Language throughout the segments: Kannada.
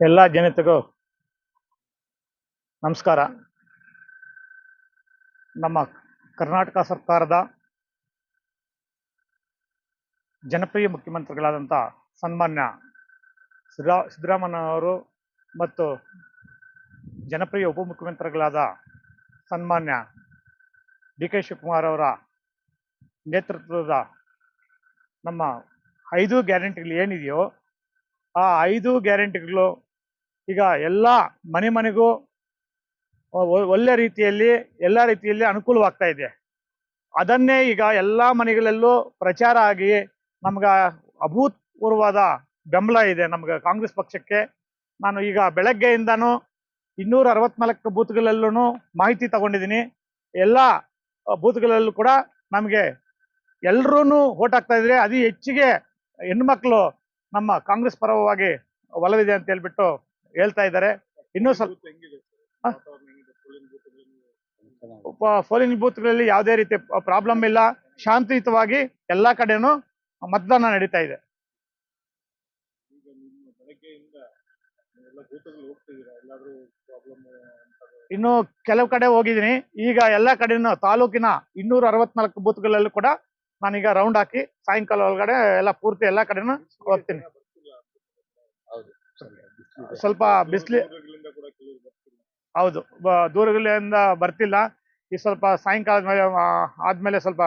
ಎಲ್ಲ ಜನತೆಗೂ ನಮಸ್ಕಾರ. ನಮ್ಮ ಕರ್ನಾಟಕ ಸರ್ಕಾರದ ಜನಪ್ರಿಯ ಮುಖ್ಯಮಂತ್ರಿಗಳಾದಂಥ ಸನ್ಮಾನ್ಯ ಸಿದ್ದರಾ ಸಿದ್ದರಾಮಯ್ಯನವರು ಮತ್ತು ಜನಪ್ರಿಯ ಉಪಮುಖ್ಯಮಂತ್ರಿಗಳಾದ ಸನ್ಮಾನ್ಯ ಡಿ ಕೆ ಶಿವಕುಮಾರ್ ಅವರ ನೇತೃತ್ವದ ನಮ್ಮ ಐದು ಗ್ಯಾರಂಟಿಗಳು ಏನಿದೆಯೋ ಆ ಐದು ಗ್ಯಾರಂಟಿಗಳು ಈಗ ಎಲ್ಲ ಮನೆ ಮನೆಗೂ ಒಳ್ಳೆ ರೀತಿಯಲ್ಲಿ, ಎಲ್ಲ ರೀತಿಯಲ್ಲಿ ಅನುಕೂಲವಾಗ್ತಾ ಇದೆ. ಅದನ್ನೇ ಈಗ ಎಲ್ಲ ಮನೆಗಳಲ್ಲೂ ಪ್ರಚಾರ ಆಗಿ ನಮ್ಗೆ ಅಭೂತಪೂರ್ವದ ಬೆಂಬಲ ಇದೆ ನಮ್ಗೆ ಕಾಂಗ್ರೆಸ್ ಪಕ್ಷಕ್ಕೆ. ನಾನು ಈಗ ಬೆಳಗ್ಗೆಯಿಂದನೂ ಇನ್ನೂರ ಅರವತ್ನಾಲ್ಕು ಬೂತ್ಗಳಲ್ಲೂ ಮಾಹಿತಿ ತಗೊಂಡಿದ್ದೀನಿ. ಎಲ್ಲ ಬೂತ್ಗಳಲ್ಲೂ ಕೂಡ ನಮಗೆ ಎಲ್ರೂ ಓಟ್ ಹಾಕ್ತಾ ಇದ್ರೆ ಅತಿ ಹೆಚ್ಚಿಗೆ ಹೆಣ್ಮಕ್ಳು ನಮ್ಮ ಕಾಂಗ್ರೆಸ್ ಪರವಾಗಿ ಒಲವಿದೆ ಅಂತ ಹೇಳ್ಬಿಟ್ಟು ಹೇಳ್ತಾ ಇದ್ದಾರೆ. ಇನ್ನೂ ಸ್ವಲ್ಪ? ಪೋಲಿಂಗ್ ಬೂತ್ಗಳಲ್ಲಿ ಯಾವುದೇ ರೀತಿ ಪ್ರಾಬ್ಲಮ್ ಇಲ್ಲ. ಶಾಂತಿಯುತವಾಗಿ ಎಲ್ಲಾ ಕಡೆನೂ ಮತದಾನ ನಡೀತಾ ಇದೆ. ಇನ್ನು ಕೆಲವು ಕಡೆ ಹೋಗಿದ್ದೀನಿ. ಈಗ ಎಲ್ಲ ಕಡೆನೂ ತಾಲೂಕಿನ ಇನ್ನೂರ ಅರವತ್ನಾಲ್ಕು ಬೂತ್ಗಳಲ್ಲೂ ಕೂಡ ನಾನೀಗ ರೌಂಡ್ ಹಾಕಿ ಸಾಯಂಕಾಲ ಒಳಗಡೆ ಎಲ್ಲ ಪೂರ್ತಿ ಎಲ್ಲ ಕಡೆನೂ ಹೋಗ್ತೀನಿ. ಸ್ವಲ್ಪ ಬಿಸಿಲಿ ಹೌದು ದೂರಗಳಿಂದ ಬರ್ತಿಲ್ಲ. ಈ ಸ್ವಲ್ಪ ಸಾಯಂಕಾಲ ಮೇಲೆ ಆದ್ಮೇಲೆ ಸ್ವಲ್ಪ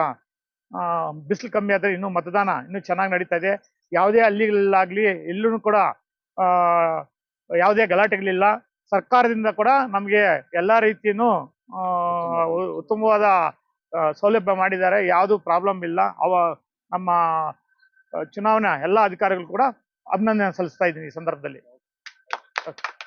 ಬಿಸಿಲು ಕಮ್ಮಿ ಆದರೆ ಇನ್ನೂ ಮತದಾನ ಇನ್ನೂ ಚೆನ್ನಾಗಿ ನಡೀತಾ ಇದೆ. ಯಾವುದೇ ಹಳ್ಳಿಗಳಲ್ಲಾಗ್ಲಿ ಎಲ್ಲೂ ಕೂಡ ಯಾವುದೇ ಗಲಾಟೆಗಳಿಲ್ಲ. ಸರ್ಕಾರದಿಂದ ಕೂಡ ನಮಗೆ ಎಲ್ಲ ರೀತಿಯೂ ಉತ್ತಮವಾದ ಸೌಲಭ್ಯ ಮಾಡಿದ್ದಾರೆ. ಯಾವುದು ಪ್ರಾಬ್ಲಮ್ ಇಲ್ಲ. ಅವ ನಮ್ಮ ಚುನಾವಣಾ ಎಲ್ಲ ಅಧಿಕಾರಿಗಳು ಕೂಡ ಅಭಿನಂದನೆ ಸಲ್ಲಿಸ್ತಾ ಇದ್ದೀನಿ ಈ ಸಂದರ್ಭದಲ್ಲಿ. Okay.